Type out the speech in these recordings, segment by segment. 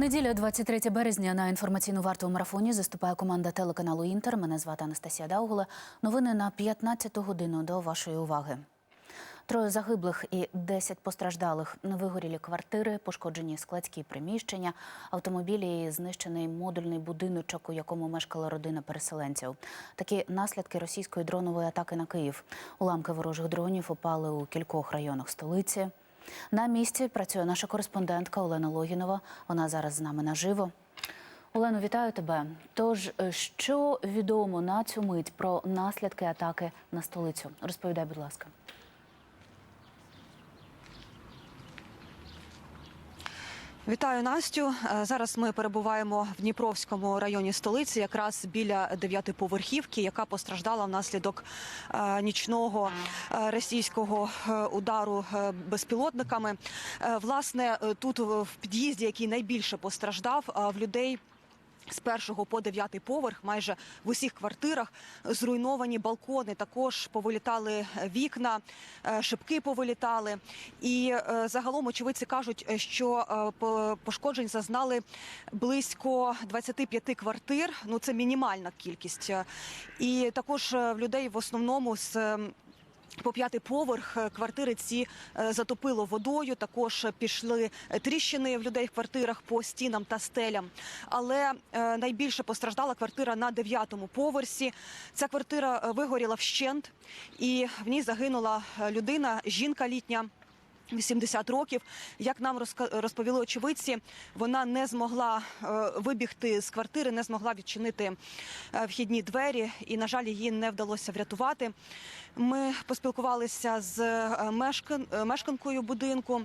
Неділя, 23 березня. На інформаційну варту у марафоні заступає команда телеканалу Інтер. Мене звати Анастасія Даугула. Новини на 15 годину до вашої уваги. Троє загиблих і 10 постраждалих. Вигорілі квартири, пошкоджені складські приміщення, автомобілі і знищений модульний будиночок, у якому мешкала родина переселенців. Такі наслідки російської дронової атаки на Київ. Уламки ворожих дронів упали у кількох районах столиці. На місці працює наша кореспондентка Олена Логінова. Вона зараз з нами наживо. Олено, вітаю тебе. Тож, е, що відомо на цю мить про наслідки атаки на столицю? Розповідай, будь ласка. Вітаю Настю. Е, Зараз ми перебуваємо в Дніпровському районі столиці, якраз біля дев'ятиповерхівки, яка постраждала внаслідок е, нічного е, російського удару безпілотниками. Власне, тут в під'їзді, який найбільше постраждав, в людей. З першого по дев'ятий поверх, майже в усіх квартирах зруйновані балкони. Також повилітали вікна, е, шибки повилітали. І е, загалом очевидці кажуть, е, що по- пошкоджень зазнали близько 25 квартир. Ну це мінімальна кількість. І також в людей в основному з. По п'ятий поверх е, квартири ці е, затопило водою. Також пішли тріщини в людей в квартирах по стінам та стелям. Але е, найбільше постраждала квартира на дев'ятому поверсі. Ця квартира вигоріла вщент, і в ній загинула людина, жінка літня. 80 років, як нам розповіли очевидці, вона не змогла е, вибігти з квартири, не змогла відчинити е, вхідні двері, і на жаль, її не вдалося врятувати. Ми поспілкувалися з е, мешканкою будинку.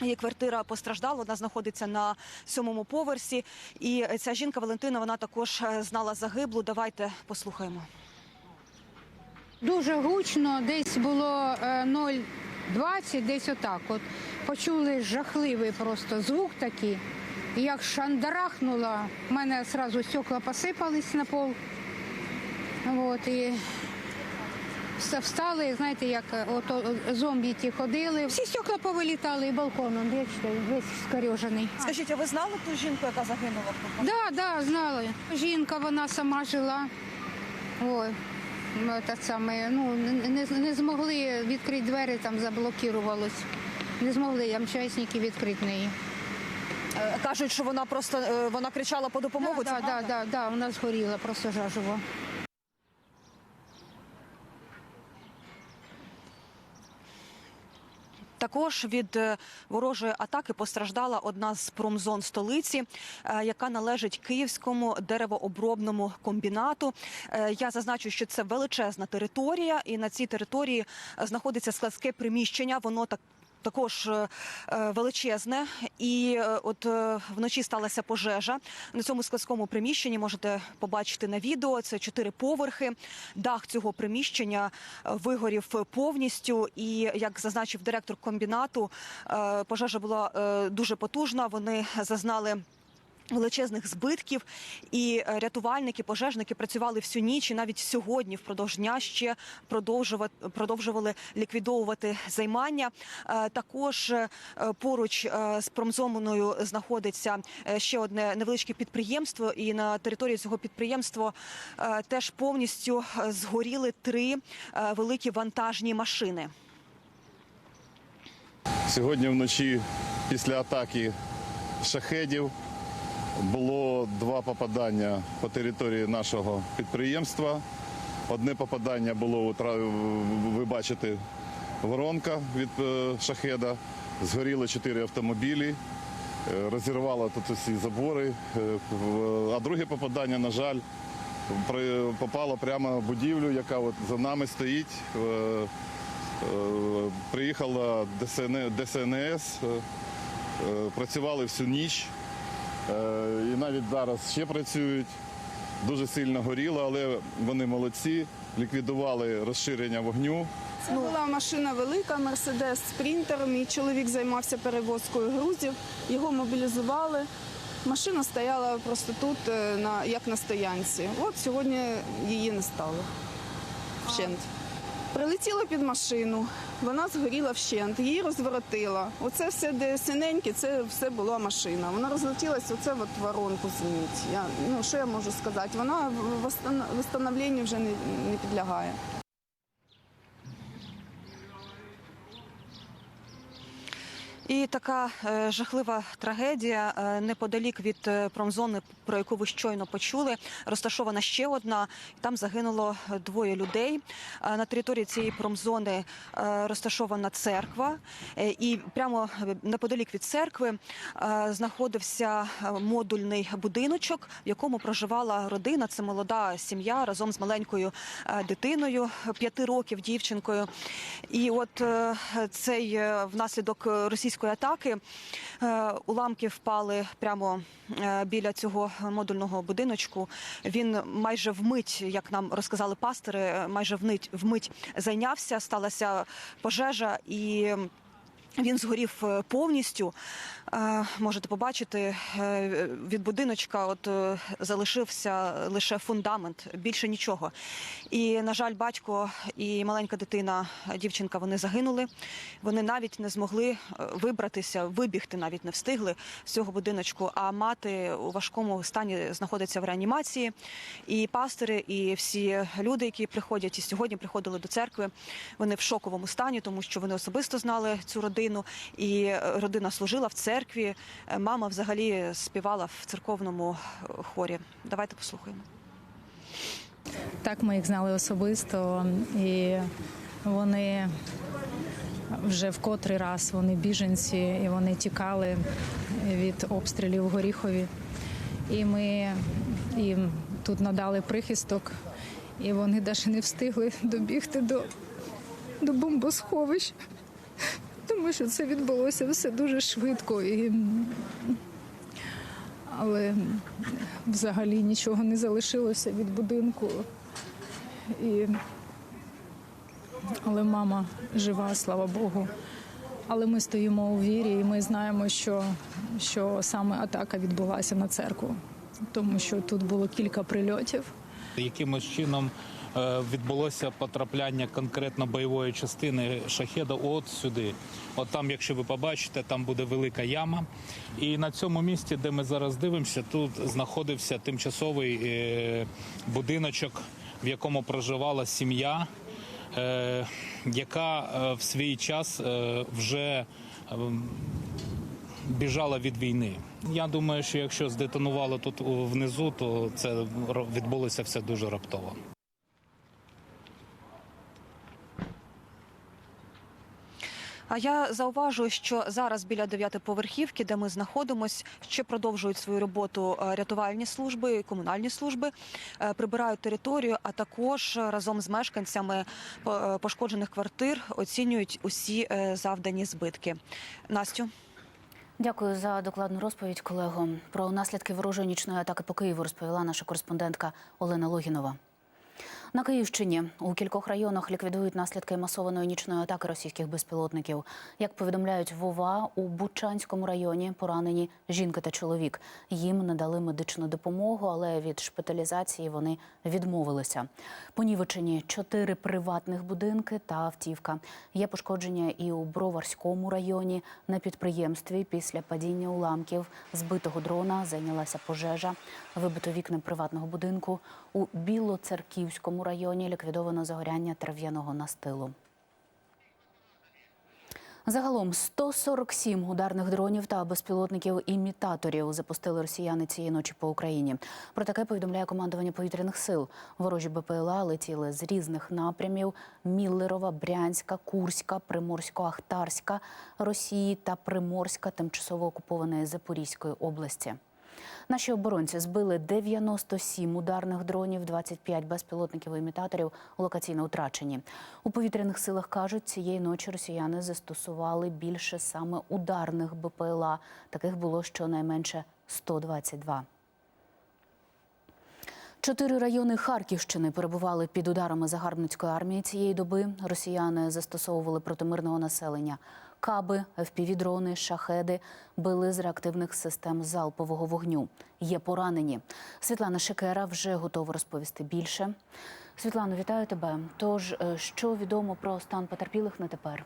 Її квартира постраждала, вона знаходиться на сьомому поверсі. І ця жінка Валентина вона також знала загиблу. Давайте послухаємо. Дуже гучно, десь було 0,5 20, десь отак. От почули жахливий просто звук такий. І як шандарахнула, в мене одразу стекла посипались на пол. От, і Встали, знаєте, як е, ото е, зомбі ті ходили. Всі стекла повилітали і балконом, бачите, весь скорежений. Скажіть, а ви знали ту жінку, яка загинула? Так, да, так, да, знала. Жінка вона сама жила. Ой, те саме, ну, не, не- змогли відкрити двері, там заблокувалось. Не змогли МЧСники відкрити неї. Е, Кажуть, що вона просто е, вона кричала по допомогу. Да, це да, да, правда? да, да, вона згоріла просто жаживо. Також від е, ворожої атаки постраждала одна з промзон столиці, е, яка належить київському деревообробному комбінату. Е, Я зазначу, що це величезна територія, і на цій території знаходиться складське приміщення. Воно так. Також е, е, величезне, і е, от вночі сталася пожежа на цьому складському приміщенні. Можете побачити на відео. Це чотири поверхи. Дах цього приміщення вигорів повністю. І як зазначив директор комбінату, пожежа була дуже потужна. Вони зазнали. Величезних збитків і е, рятувальники, пожежники працювали всю ніч і навіть сьогодні впродовж дня ще продовжували ліквідовувати займання. Е, Також е, поруч з промзоною знаходиться ще одне невеличке підприємство, і на території цього підприємства теж повністю згоріли три великі вантажні машини. Сьогодні вночі після атаки шахедів було два попадання по території нашого підприємства. Одне попадання було, ви бачите, воронка від е, шахеда. Згоріли чотири автомобілі, е, розірвало тут усі забори. Е, А друге попадання, на жаль, попало прямо в будівлю, яка от за нами стоїть. Приїхала ДСНС, працювали всю ніч. Е, І навіть зараз ще працюють. Дуже сильно горіло, але вони молодці, ліквідували розширення вогню. Це була машина велика, Мерседес Спрінтер. Мій чоловік займався перевозкою грузів, його мобілізували. Машина стояла просто тут, е, як на стоянці. От сьогодні її не стало. Вщент. Прилетіло під машину, вона згоріла вщент, її розворотила. Оце все, де синеньке, це все була машина. Вона розлетілася, оце от воронку зніть. Я, ну, що я можу сказати? Вона встановленню вже не, не підлягає. І така е, жахлива трагедія е, неподалік від е, промзони, про яку ви щойно почули, розташована ще одна. Там загинуло двоє людей. На території цієї промзони розташована церква, і прямо неподалік від церкви знаходився модульний будиночок, в якому проживала родина. Це молода сім'я разом з маленькою дитиною, п'яти років дівчинкою. І от цей внаслідок е, російської атаки е, уламки впали прямо е, біля цього модульного будиночку. Він майже вмить, як нам розказали пастори, е, майже вмить вмить зайнявся. Сталася пожежа і. Він згорів е, повністю. Можете побачити е, від будиночка. От е, залишився лише фундамент, більше нічого. І на жаль, батько і маленька дитина, дівчинка, вони загинули. Вони навіть не змогли вибратися, вибігти навіть не встигли з цього будиночку. А мати у важкому стані знаходиться в реанімації. І пастори, і всі люди, які приходять і сьогодні приходили до церкви, вони в шоковому стані, тому що вони особисто знали цю родину, і е, родина служила в церкві. Е, Мама взагалі співала в церковному е, хорі. Давайте послухаємо. Так, ми їх знали особисто, і вони вже в котрий раз вони біженці, і вони тікали від обстрілів в Горіхові. І ми їм тут надали прихисток, і вони навіть не встигли добігти до, до бомбосховищ, тому що це відбулося все дуже швидко. І... Але взагалі нічого не залишилося від будинку. І... Але мама жива, слава Богу. Але ми стоїмо у вірі, і ми знаємо, що, що саме атака відбулася на церкву, тому що тут було кілька прильотів. Якимось чином відбулося потрапляння конкретно бойової частини шахеда от сюди. От там, якщо ви побачите, там буде велика яма. І на цьому місці, де ми зараз дивимося, тут знаходився тимчасовий е, будиночок, в якому проживала сім'я, е, яка е, в свій час е, вже ем, біжала від війни. Я думаю, що якщо здетонувало тут внизу, то це відбулося все дуже раптово. А я зауважую, що зараз біля дев'ятиповерхівки, де ми знаходимось, ще продовжують свою роботу е, рятувальні служби, комунальні служби, е, прибирають територію, а також разом з мешканцями е, пошкоджених квартир оцінюють усі завдані збитки. Настю. Дякую за докладну розповідь, колего. Про наслідки ворожої нічної атаки по Києву розповіла наша кореспондентка Олена Логінова. На Київщині у кількох районах ліквідують наслідки масованої нічної атаки російських безпілотників. Як повідомляють в ОВА, у Бучанському районі поранені жінка та чоловік. Їм надали медичну допомогу, але від шпиталізації вони відмовилися. Понівечені чотири приватних будинки та автівка. Є пошкодження і у Броварському районі. На підприємстві після падіння уламків збитого дрона зайнялася пожежа. Вибито вікна приватного будинку. У Білоцерківському районі ліквідовано загоряння трав'яного настилу. Загалом 147 ударних дронів та безпілотників імітаторів запустили росіяни цієї ночі по Україні. Про таке повідомляє командування повітряних сил. Ворожі БПЛА летіли з різних напрямів: Міллерова, Брянська, Курська, Приморсько-Ахтарська, Росії та Приморська, тимчасово окупованої Запорізької області. Наші оборонці збили 97 ударних дронів, 25 безпілотників імітаторів локаційно втрачені. У повітряних силах кажуть, цієї ночі росіяни застосували більше саме ударних БПЛА. Таких було щонайменше 122. Чотири райони Харківщини перебували під ударами загарбницької армії цієї доби. Росіяни застосовували проти мирного населення. Каби, ФПВ-дрони, шахеди били з реактивних систем залпового вогню. Є поранені. Світлана Шикера вже готова розповісти більше. Світлано, вітаю тебе. Тож, е, що відомо про стан потерпілих на тепер?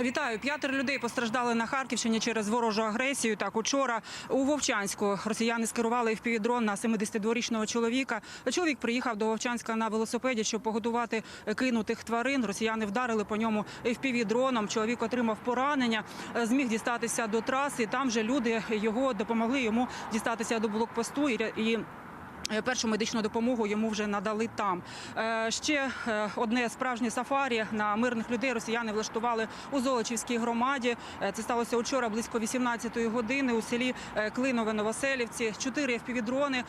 Вітаю. П'ятеро людей постраждали на Харківщині через ворожу агресію. Так, учора у Вовчанську росіяни скерували впівдрон на 72-річного чоловіка. Чоловік приїхав до Вовчанська на велосипеді, щоб погодувати кинутих тварин. Росіяни вдарили по ньому впівдроном. Чоловік отримав поранення, е, зміг дістатися до траси. Там же люди його допомогли йому дістатися до блокпосту і. Е, Першу медичну допомогу йому вже надали там. Е, Ще е, одне справжнє сафарі на мирних людей росіяни влаштували у Золочівській громаді. Це сталося учора близько 18-ї години у селі Клинове Новоселівці. Чотири впівдрони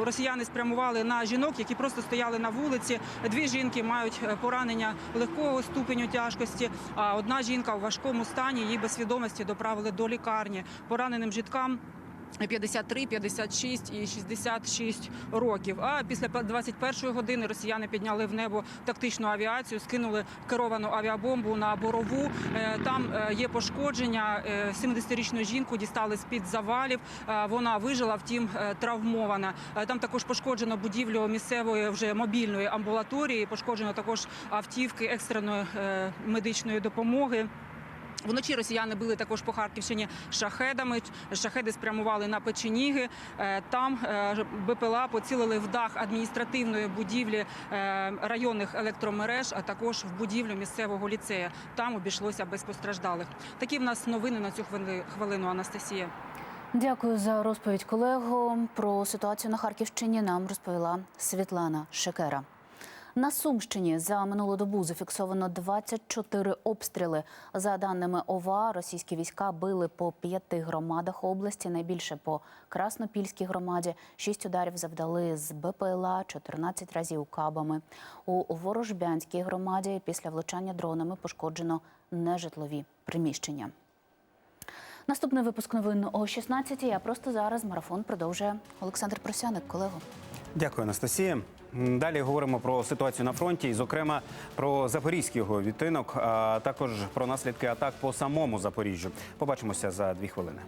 росіяни спрямували на жінок, які просто стояли на вулиці. Дві жінки мають поранення легкого ступеню тяжкості. А одна жінка у важкому стані її без свідомості доправили до лікарні. Пораненим жіткам 53, 56 і 66 років. А після 21 години росіяни підняли в небо тактичну авіацію, скинули керовану авіабомбу на борову. Е, Там е, є пошкодження. Е, 70-річну жінку дістали з під завалів. Е, Вона вижила, втім е, травмована. Е, Там також пошкоджено будівлю місцевої вже мобільної амбулаторії. Пошкоджено також автівки екстреної е, медичної допомоги. Вночі росіяни били також по Харківщині шахедами. Шахеди спрямували на печеніги. Е, Там е, БПЛА поцілили в дах адміністративної будівлі е, районних електромереж, а також в будівлю місцевого ліцею. Там обійшлося без постраждалих. Такі в нас новини на цю хвили- хвилину. Анастасія. Дякую за розповідь, колего. Про ситуацію на Харківщині нам розповіла Світлана Шекера. На Сумщині за минулу добу зафіксовано 24 обстріли. За даними ОВА, російські війська били по п'яти громадах області. Найбільше по Краснопільській громаді. Шість ударів завдали з БПЛА, 14 разів кабами. У Ворожбянській громаді після влучання дронами пошкоджено нежитлові приміщення. Наступний випуск новин о 16 А просто зараз марафон продовжує Олександр Просяник, колего. Дякую, Анастасія. Далі говоримо про ситуацію на фронті, і, зокрема, про запорізький його відтинок, а також про наслідки атак по самому Запоріжжю. Побачимося за дві хвилини.